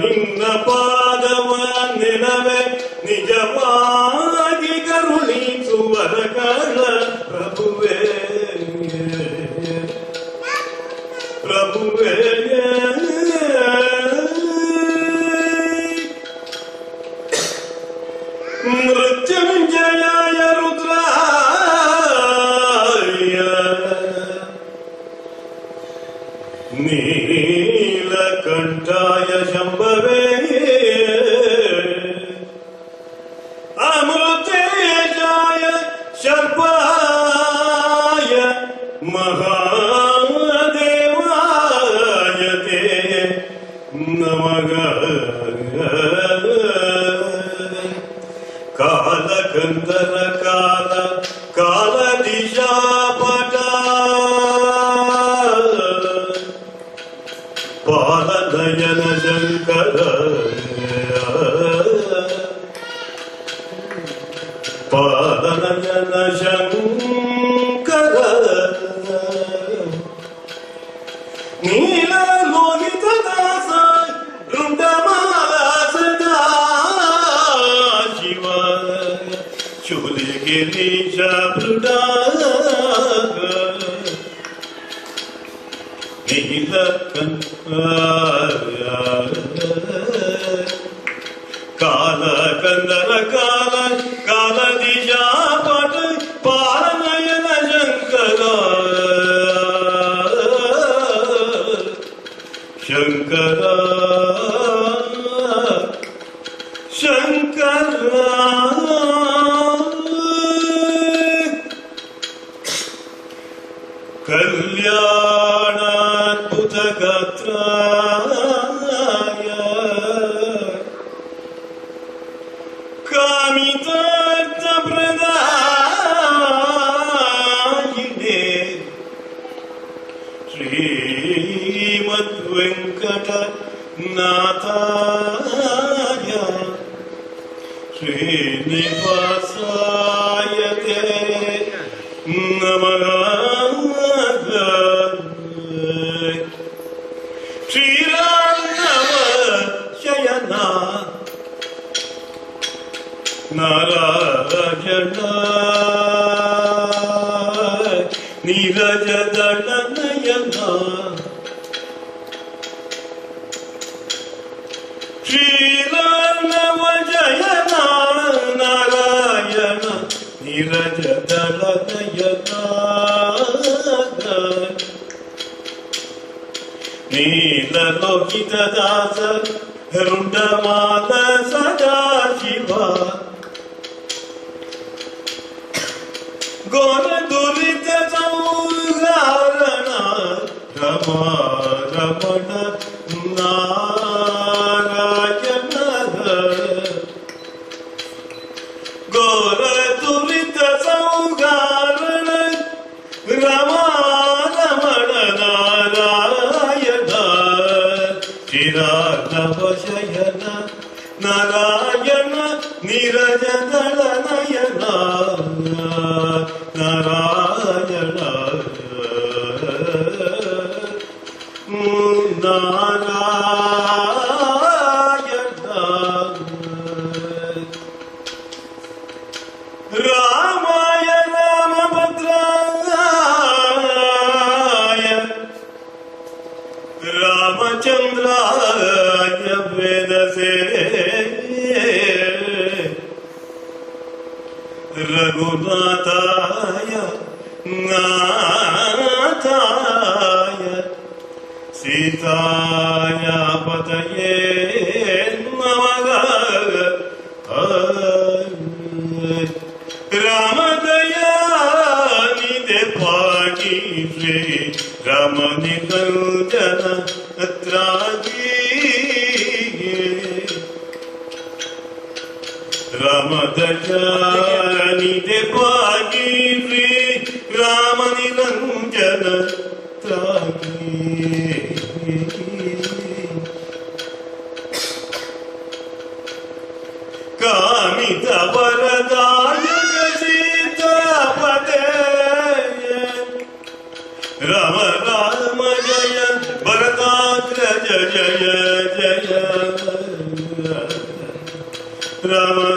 ನಿನ್ನ ಪಾದವ ನೆನವೆ ನಿಜವಾಗಿ ಕರುಣಿಸುವರ ಕಾಲ ಪ್ರಭುವೇ ಪ್ರಭುವೇ ಮೃತ್ಯುಂಜಯಾಯ ರುದ್ರಾಯ नीलकण्ठाय शम्भवे। अमृतेशाय शर्पाय महा పాదనయన శంకర నీలలోని తదాస సదా శివ శూలి గిరీశ భృడా నీల కాల కందర కాల ശങ്കര ശങ്കര കല്യാണാത്ഭുതഗായ കാമിതാർത്ഥപ്രദായിനേ ശ്രീ വെങ്കടനാഥായ ശ്രീനിവാസായ നമ ക്ഷീരാണവ ശയന നാരായണ നീരജദള നയന ನೀಲಲೋಕಿತ ದಾಸ ರುಂಡಮಾಲ ಸದಾ ಶಿವ ಘೋರ ದುರಿತ ಸಂಹಾರಣ ರಮ ರಮಣ ನಾರಾಯಣ ಚಿರಾನವ ಶಯನ ನಾರಾಯಣ ನಿರಜದಳ ನಯನ രഘുനാഥായ നാഥായ സീതായ പതയേ നമക രാമദയാ പാടി ശ്രീ രമനിതഞ്ജന ത്രാജീ രമദയാ रणिजवागिरि रामनिरञ्जन कामित वरदाय सीतापदे रम राम जय भरताग्रज जय जय। राम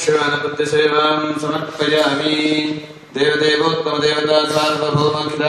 यक्षगानपद्यसेवां समर्पयामि देवदेवोत्तमदेवता सार्वभौमखिल